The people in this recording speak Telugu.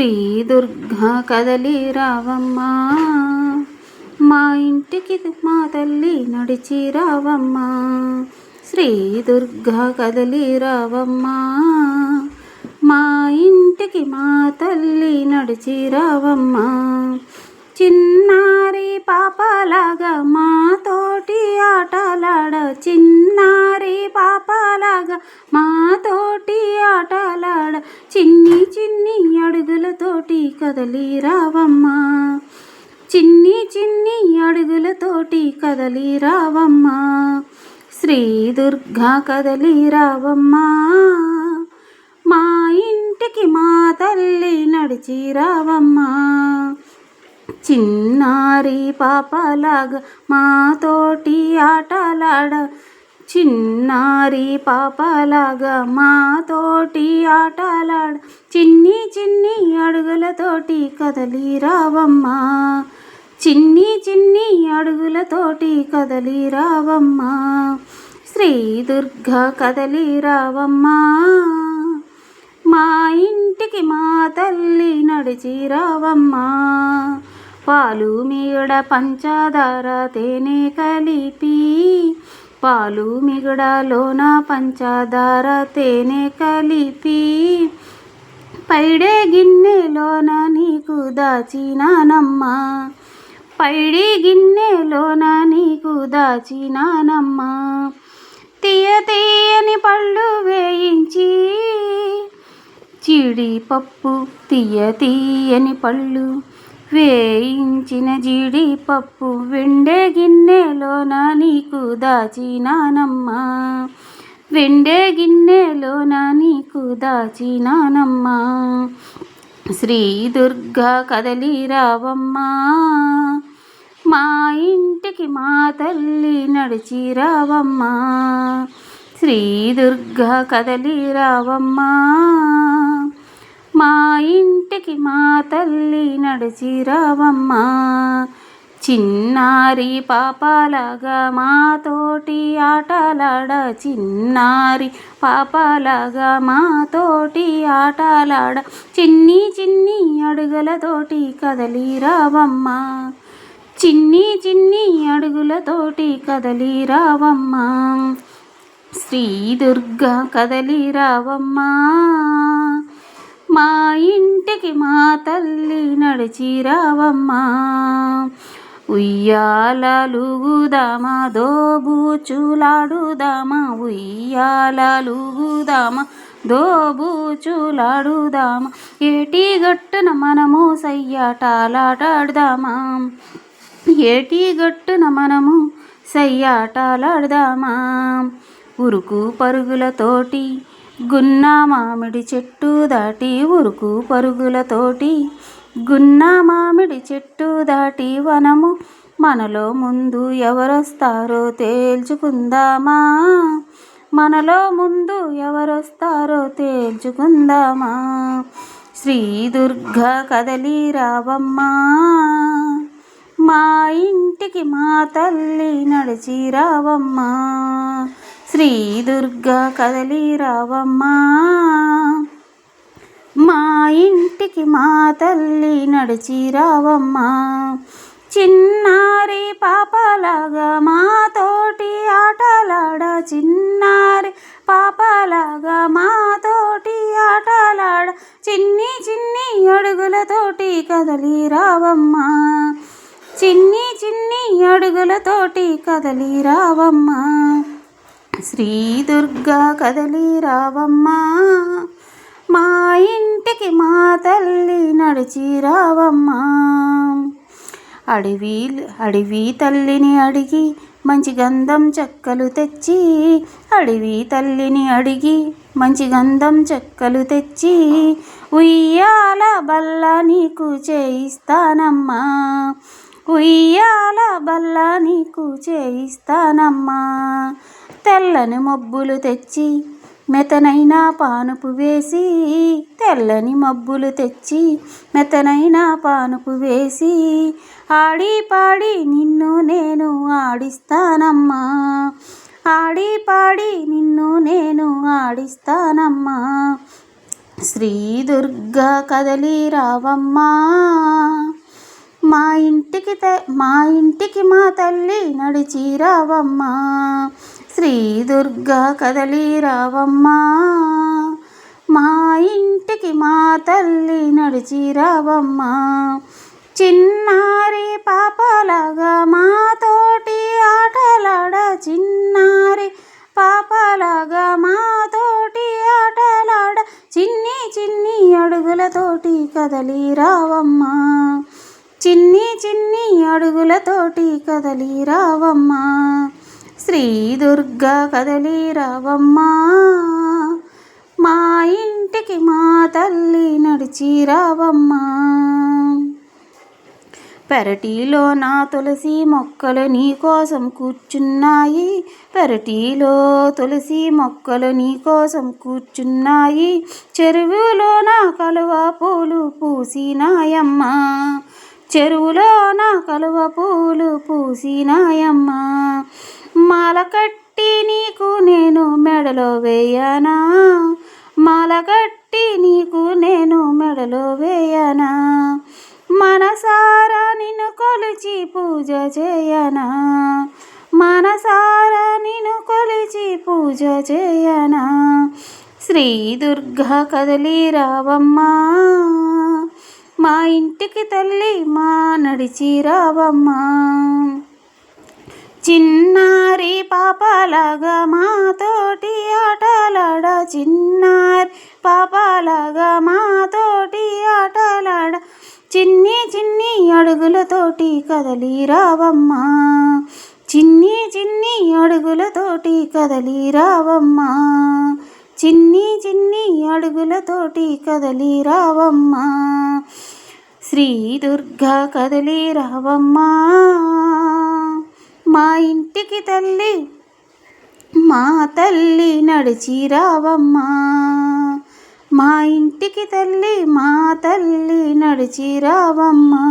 శ్రీ దుర్గా కదలి రావమ్మా. మా ఇంటికి మా తల్లి నడిచి రావమ్మా. శ్రీ దుర్గా కదలి రావమ్మా. మా ఇంటికి మా తల్లి నడిచి రావమ్మా. చిన్నారి పాపలాగా మాతోటి ఆటలాడ. చిన్నారి పాపలాగా మాతోటి ఆటలాడ. చిన్ని చిన్ని అడుగులతోటి కదలి రావమ్మా. చిన్ని చిన్ని అడుగులతోటి కదలి రావమ్మా. శ్రీ దుర్గా కదలి రావమ్మా. మా ఇంటికి మా తల్లి నడిచి రావమ్మా. చిన్నారి పాపలాగా మాతోటి ఆటలాడ చిన్నారి పాపలాగా మాతోటి ఆటలాడ చిన్ని చిన్ని అడుగులతోటి కదలి రావమ్మా. చిన్ని చిన్ని అడుగులతోటి కదలి రావమ్మా. శ్రీ దుర్గా కదలి రావమ్మా. మా ఇంటికి మా తల్లి నడిచి రావమ్మా. పాలు మీడ పంచదార తేనె కలిపి పాలు మిగడలోన పంచదార తేనె కలిపి పైడే గిన్నెలోన నీకు దాచినానమ్మా. పైడి గిన్నెలోన నీకు దాచినానమ్మా. తీయ తీయని పళ్ళు వేయించి జీడిపప్పు తీయ తీయని పళ్ళు వేయించిన జీడిపప్పు వెండే గిన్నెలోన నీకు దాచినానమ్మా. వెండే గిన్నెలోన నీకు దాచినానమ్మా. శ్రీ దుర్గా కదలి రావమ్మా. మా ఇంటికి మా తల్లి నడిచి రావమ్మా. శ్రీ దుర్గా కదలి రావమ్మా. మా ఇంటికి మా తల్లి నడిచి రావమ్మా చిన్నారి పాపలాగా మాతోటి ఆటలాడ. చిన్నారి పాపలాగా మాతోటి ఆటలాడ. చిన్ని చిన్ని అడుగులతోటి కదలి రావమ్మ చిన్ని చిన్ని అడుగులతోటి కదలి రావమ్మ శ్రీ దుర్గా కదలి రావమ్మా మా ఇంటికి మా తల్లి నడిచి రావమ్మా ఉయ్యాలలుగుదామా దోబూచులాడుదామా ఉయ్యాలలుగుదామా దోబూచులాడుదామా ఏటి గట్టున మనము సయ్యాటాలాటాడుదామా. ఏటి గట్టున మనము సయ్యాటాలాడదామా. ఉరుకు పరుగులతోటి గున్న మామిడి చెట్టు దాటి ఉరుకు పరుగులతోటి గున్న మామిడి చెట్టు దాటి వనము మనలో ముందు ఎవరొస్తారో తేల్చుకుందామా. మనలో ముందు ఎవరొస్తారో తేల్చుకుందామా. శ్రీ దుర్గా కదలి రావమ్మా. మా ఇంటికి మా తల్లి నడిచి రావమ్మా. శ్రీ దుర్గా కదలి రావమ్మా మా ఇంటికి మా తల్లి నడిచి రావమ్మా చిన్నారి పాపలాగా మాతోటి ఆటలాడ చిన్నారి పాపలాగా మాతోటి ఆటలాడ చిన్ని చిన్ని అడుగులతోటి కదలి రావమ్మా చిన్ని చిన్ని అడుగులతోటి కదలి రావమ్మా శ్రీ దుర్గా కదలి రావమ్మా. మా ఇంటికి మా తల్లి నడిచి రావమ్మా. అడవి అడవి తల్లిని అడిగి మంచి గంధం చెక్కలు తెచ్చి అడవి తల్లిని అడిగి మంచి గంధం చెక్కలు తెచ్చి ఉయ్యాల బల్ల నీకు చేయిస్తానమ్మా. ఉయ్యాల బల్ల నీకు చేయిస్తానమ్మా. తెల్లని మబ్బులు తెచ్చి మెతనైన పానుపు వేసి తెల్లని మబ్బులు తెచ్చి మెతనైన పానుపు వేసి ఆడి పాడి నిన్ను నేను ఆడిస్తానమ్మా. ఆడి పాడి నిన్ను నేను ఆడిస్తానమ్మా. శ్రీ దుర్గా కదలి రావమ్మా. మా ఇంటికి మా ఇంటికి మా తల్లి నడిచి రావమ్మా. శ్రీ దుర్గా కదలి రావమ్మా. మా ఇంటికి మా తల్లి నడిచి రావమ్మా. చిన్నారి పాపలాగా మాతోటి ఆటలాడ చిన్నారి పాపలాగా మాతోటి ఆటలాడ చిన్ని చిన్ని అడుగులతోటి కదలి రావమ్మా. చిన్ని చిన్ని అడుగులతోటి కదలి రావమ్మా. శ్రీ దుర్గా కదలి రావమ్మా. మా ఇంటికి మా తల్లి నడిచి రావమ్మా. పెరటిలో నా తులసి మొక్కలు నీ కోసం కూర్చున్నాయి. పెరటిలో తులసి మొక్కలు నీ కోసం కూర్చున్నాయి. చెరువులో నా కలువ పూలు పూసినాయమ్మా. చెరువులో నా కలువ పూలు పూసినాయమ్మా. మాలకట్టి నీకు నేను మెడలో వేయనా? మాలకట్టి నీకు నేను మెడలో వేయనా? మనసారా నిన్ను కొలిచి పూజ చేయనా? మనసారా నిన్ను కొలిచి పూజ చేయనా? శ్రీ దుర్గా కదలి రావమ్మా మా ఇంటికి తల్లి మా నడిచి రావమ్మా. చిన్నారి పాపలాగా మాతోటి ఆటలాడ చిన్నారి పాపలాగా మాతోటి ఆటలాడ. చిన్ని చిన్ని అడుగులతోటి కదలి రావమ్మా. చిన్ని చిన్ని అడుగులతోటి కదలి రావమ్మా. చిన్ని చిన్ని అడుగులతోటి కదలి రావమ్మా. శ్రీ దుర్గా కదలి రావమ్మా. ఇంటికి తల్లి. మా తల్లి నడిచి రావమ్మా మా ఇంటికి తల్లి మా తల్లి నడిచి రావమ్మా